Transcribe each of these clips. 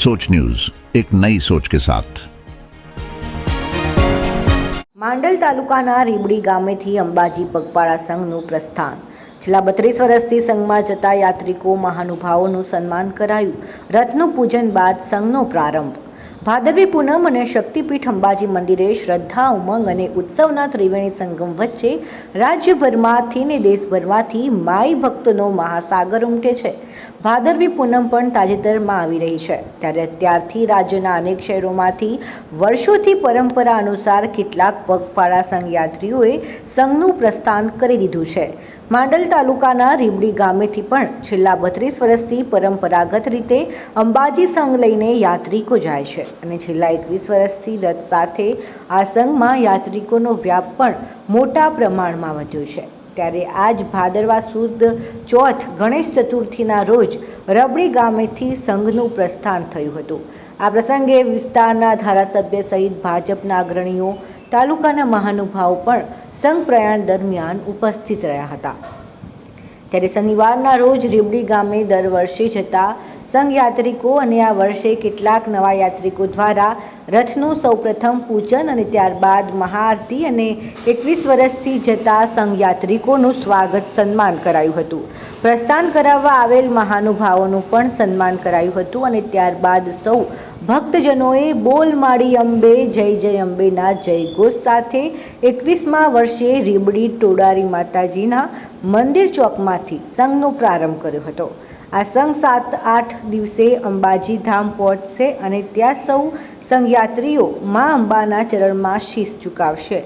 सोच न्यूज एक नई सोच के साथ માંડલ તાલુકાના રીબડી ગામેથી અંબાજી પગપાળા સંઘનું પ્રસ્થાન છેલ્લા બત્રીસ વર્ષથી સંઘમાં જતા યાત્રિકો મહાનુભાવોનું સન્માન કરાયું રથનું પૂજન બાદ સંઘનો પ્રારંભ ભાદરવી પૂનમ અને શક્તિપીઠ અંબાજી મંદિરે શ્રદ્ધા, ઉમંગ અને ઉત્સવના ત્રિવેણી સંગમ વચ્ચે રાજ્યભરમાંથી ને દેશભરમાંથી માઈ ભક્તોનો મહાસાગર ઉમટે છે. ભાદરવી પૂનમ પણ તાજેતરમાં આવી રહી છે. ત્યારે અત્યારથી રાજ્યના અનેક શહેરોમાંથી વર્ષોથી પરંપરા અનુસાર કેટલાક પગપાળા સંઘયાત્રીઓએ સંઘનું પ્રસ્થાન કરી દીધું છે. માંડલ તાલુકાના રીબડી ગામેથી પણ છેલ્લા બત્રીસ વર્ષથી પરંપરાગત રીતે અંબાજી સંઘ લઈને યાત્રિકો જાય છે. અને છેલ્લા એકવીસ વર્ષથી રથ સાથે આ સંઘમાં યાત્રિકોનો વ્યાપ પણ મોટા પ્રમાણમાં વધ્યો છે. ત્યારે આજ ભાદરવા સુદ ચોથ ગણેશ ચતુર્થીના રોજ રબડી ગામેથી સંઘનું પ્રસ્થાન થયું હતું. આ પ્રસંગે વિસ્તારના ધારાસભ્ય સહિત ભાજપના અગ્રણીઓ, તાલુકાના મહાનુભાવો પણ સંઘ પ્રયાણ દરમિયાન ઉપસ્થિત રહ્યા હતા. ત્યારે શનિવારના રોજ રીબડી ગામે દર વર્ષે જતા સંઘ યાત્રિકો અને આ વર્ષે કેટલાક નવા યાત્રિકો દ્વારા રથનું સૌપ્રથમ પૂજન અને ત્યારબાદ મહાઆરતી અને એકવીસ વર્ષથી જતા સંઘ યાત્રિકોનું સ્વાગત સન્માન કરાયું હતું. પ્રસ્થાન કરાવવા આવેલ મહાનુભાવોનું પણ સન્માન કરાયું હતું અને ત્યારબાદ સૌ ભક્તજનોએ બોલ માડી અંબે, જય જય અંબેના જયઘોષ સાથે એકવીસમા વર્ષે રીબડી ટોડારી માતાજીના મંદિર ચોકમાંથી સંઘનો પ્રારંભ કર્યો હતો. આ સંઘ સાત આઠ દિવસે અંબાજી ધામ પહોંચશે અને ત્યાં સૌ સંઘયાત્રીઓ મા અંબાના ચરણમાં શીશ ચૂકાવશે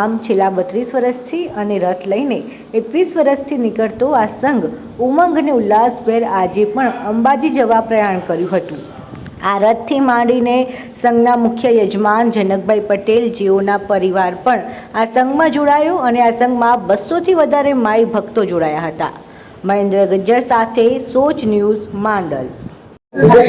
આમ છેલ્લા બત્રીસ વર્ષથી અને રથ લઈને એકવીસ વર્ષથી નીકળતો આ સંઘ ઉમંગ અને ઉલ્લાસભેર આજે પણ અંબાજી જવા પ્રયાણ કર્યું હતું. આ રથથી માંડીને સંઘના મુખ્ય યજમાન જનકભાઈ પટેલ જેઓના પરિવાર પણ આ સંઘમાં જોડાયો અને આ સંઘમાં બસોથી વધારે માઈ ભક્તો જોડાયા હતા. મહેન્દ્ર ગજ્જર સાથે સોચ ન્યૂઝ માંડલ. બોલો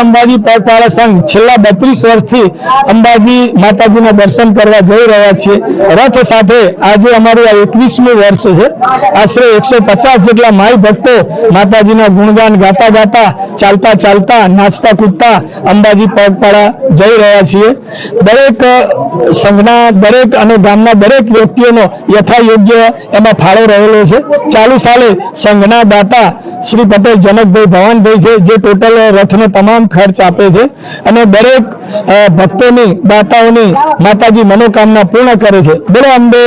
અંબાજી પગપાળા સંઘ છેલ્લા બત્રીસ વર્ષથી અંબાજી માતાજીના દર્શન કરવા જઈ રહ્યા છીએ. રથ સાથે આજે અમારું આ એકવીસમું વર્ષ છે. આશરે એકસો જેટલા માઈ ભક્તો માતાજીના ગુણગાન ગાતા ગાતા, ચાલતા ચાલતા, નાચતા કૂદતા અંબાજી પગપાળા જઈ રહ્યા છીએ. દરેક સંઘના દરેક અને ગામના દરેક વ્યક્તિઓનો યથાયોગ્ય એમાં ફાળો રહેલો છે. ચાલુ સાલે સંઘના દાતા શ્રી પટેલ જનકભાઈ ભવાનભાઈ છે, જે ટોટલ રથનો તમામ ખર્ચ આપે છે અને દરેક ભક્તોની, દાતાઓની માતાજી મનોકામના પૂર્ણ કરે છે બોલો અંબે.